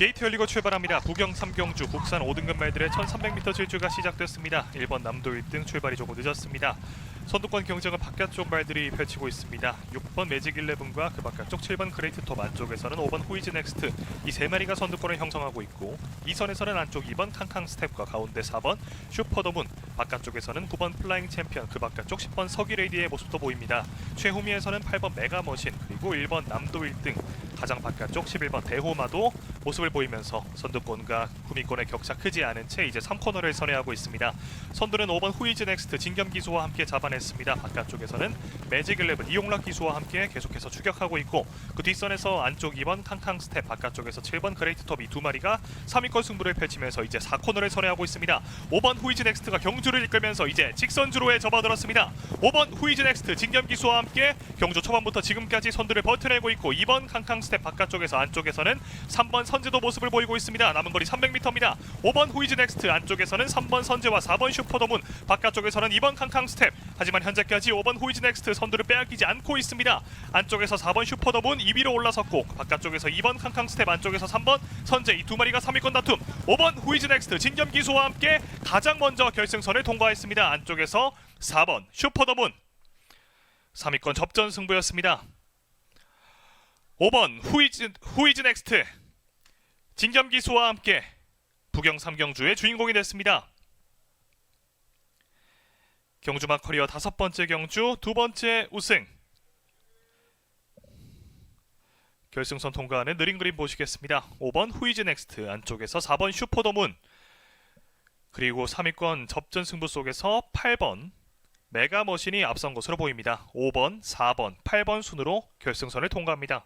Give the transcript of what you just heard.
게이트 열리고 출발합니다. 부경 3경주 국산 5등급 말들의 1300m 질주가 시작됐습니다. 1번 남도 1등 출발이 조금 늦었습니다. 선두권 경쟁을 바깥쪽 말들이 펼치고 있습니다. 6번 매직 11과 그 바깥쪽 7번 그레이트 톱 안쪽에서는 5번 후이즈 넥스트 이 세 마리가 선두권을 형성하고 있고 2선에서는 안쪽 2번 캉캉 스텝과 가운데 4번 슈퍼더문 바깥쪽에서는 9번 플라잉 챔피언 그 바깥쪽 10번 서기 레이디의 모습도 보입니다. 최후미에서는 8번 메가머신 그리고 1번 남도 1등 가장 바깥쪽 11번 대호마도 모습을 보이면서 선두권과 구미권의 격차 크지 않은 채 이제 3코너를 선회하고 있습니다. 선두는 5번 후이즈 넥스트 진겸 기수와 함께 잡아냈습니다. 바깥쪽에서는 매직 11 이용락 기수와 함께 계속해서 추격하고 있고 그 뒷선에서 안쪽 2번 캉캉 스텝 바깥쪽에서 7번 그레이트 톱이두 마리가 3위권 승부를 펼치면서 이제 4코너를 선회하고 있습니다. 5번 후이즈 넥스트가 경주를 이끌면서 이제 직선주로에 접어들었습니다. 5번 후이즈 넥스트 진겸 기수와 함께 경주 초반부터 지금까지 선두를 버텨내고 있고 2번 캉캉 스텝 바깥쪽에서 안쪽에서는 3번 선제도 모습을 보이고 있습니다. 남은 거리 300m입니다. 5번 후이즈 넥스트 안쪽에서는 3번 선제와 4번 슈퍼더문 바깥쪽에서는 2번 캉캉 스텝 하지만 현재까지 5번 후이즈 넥스트 선두를 빼앗기지 않고 있습니다. 안쪽에서 4번 슈퍼더문 2위로 올라섰고 바깥쪽에서 2번 캉캉 스텝 안쪽에서 3번 선제 이 두 마리가 3위권 다툼 5번 후이즈 넥스트 진겸 기수와 함께 가장 먼저 결승선을 통과했습니다. 안쪽에서 4번 슈퍼더문 3위권 접전 승부였습니다. 5번 후이즈 후이즈 넥스트 진겸 기수와 함께 부경 3경주의 주인공이 됐습니다. 경주막 커리어 다섯 번째 경주 두 번째 우승 결승선 통과하는 느린 그림 보시겠습니다. 5번 후이즈 넥스트 안쪽에서 4번 슈퍼더문 그리고 3위권 접전 승부 속에서 8번 메가머신이 앞선 것으로 보입니다. 5번, 4번, 8번 순으로 결승선을 통과합니다.